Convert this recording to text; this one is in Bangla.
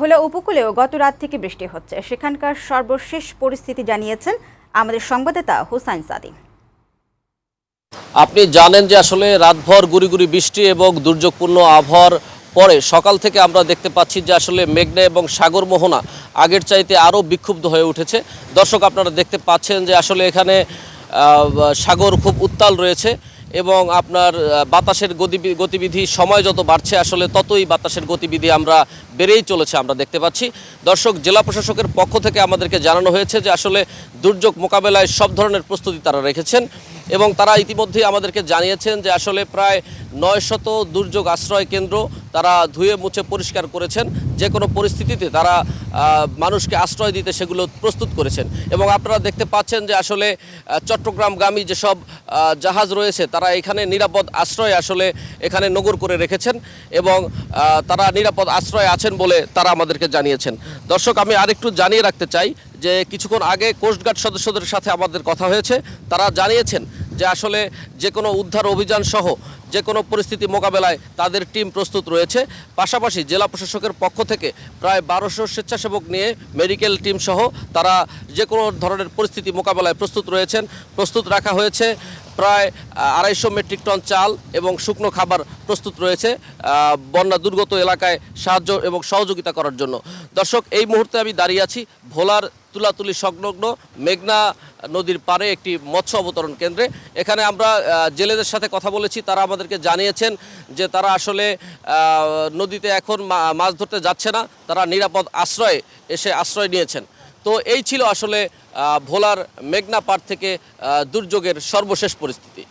ভোলা উপকূলেও গত রাত থেকে বৃষ্টি হচ্ছে। সেখানকার সর্বশেষ পরিস্থিতি জানিয়েছেন আমাদের সংবাদদাতা হুসাইন সাদি। আপনি জানেন যে আসলে রাতভর গুড়ি গুড়ি বৃষ্টি এবং দুর্যোগপূর্ণ আবহাওয়ার পরে সকাল থেকে আমরা দেখতে পাচ্ছি যে আসলে মেঘনা এবং সাগর মোহনা আগের চাইতে আরও বিক্ষুব্ধ হয়ে উঠেছে। দর্শক, আপনারা দেখতে পাচ্ছেন যে আসলে এখানে সাগর খুব উত্তাল রয়েছে। এবং আপনার বাতাসের গতি গতিবিধি, সময় যত বাড়ছে আসলে ততই বাতাসের গতিবিধি আমরা বেড়েই চলেছে আমরা দেখতে পাচ্ছি। দর্শক, জেলা প্রশাসকের পক্ষ থেকে আমাদেরকে জানানো হয়েছে যে আসলে দুর্যোগ মোকাবেলায় সব ধরনের প্রস্তুতি তারা রেখেছেন এবং তারা ইতিমধ্যেই আমাদেরকে জানিয়েছেন যে আসলে প্রায় নয় শত দুর্যোগ আশ্রয় কেন্দ্র তারা ধুয়ে মুছে পরিষ্কার করেছেন। যে কোনো পরিস্থিতিতে তারা মানুষকে আশ্রয় দিতে সেগুলো প্রস্তুত করেছেন। এবং আপনারা দেখতে পাচ্ছেন যে আসলে চট্টগ্রামগামী যেসব জাহাজ রয়েছে, তারা এখানে নিরাপদ আশ্রয় আসলে এখানে নগর করে রেখেছেন এবং তারা নিরাপদ আশ্রয় আছেন বলে তারা আমাদেরকে জানিয়েছেন। দর্শক, আমি আরেকটু জানিয়ে রাখতে চাই যে কিছুক্ষণ আগে কোস্টগার্ড সদস্যদের সাথে আমাদের কথা হয়েছে। তারা জানিয়েছেন যে আসলে যে কোনো উদ্ধার অভিযান সহ যে কোনো পরিস্থিতি মোকাবেলায় তাদের টিম প্রস্তুত রয়েছে। পাশাপাশি জেলা প্রশাসকের পক্ষ থেকে প্রায় বারোশো স্বেচ্ছাসেবক নিয়ে মেডিকেল টিম সহ তারা যে কোনো ধরনের পরিস্থিতি মোকাবেলায় প্রস্তুত রয়েছেন। প্রস্তুত রাখা হয়েছে প্রায় আড়াইশো মেট্রিক টন চাল এবং শুকনো খাবার প্রস্তুত রয়েছে বন্যা দুর্গত এলাকায় সাহায্য এবং সহযোগিতা করার জন্য। দর্শক, এই মুহূর্তে আমি দাঁড়িয়ে আছি ভোলার তুলাতুলি সংলগ্ন মেঘনা নদীর পারে একটি মৎস্য অবতরণ কেন্দ্রে। এখানে আমরা জেলেদের সাথে কথা বলেছি, তারা আমাদেরকে জানিয়েছেন যে তারা আসলে নদীতে এখন মাছ ধরতে যাচ্ছে না, তারা নিরাপদ আশ্রয়ে এসে আশ্রয় নিয়েছেন। তো এই ছিল আসলে ভোলার মেঘনা পাড় থেকে দুর্যোগের সর্বশেষ পরিস্থিতি।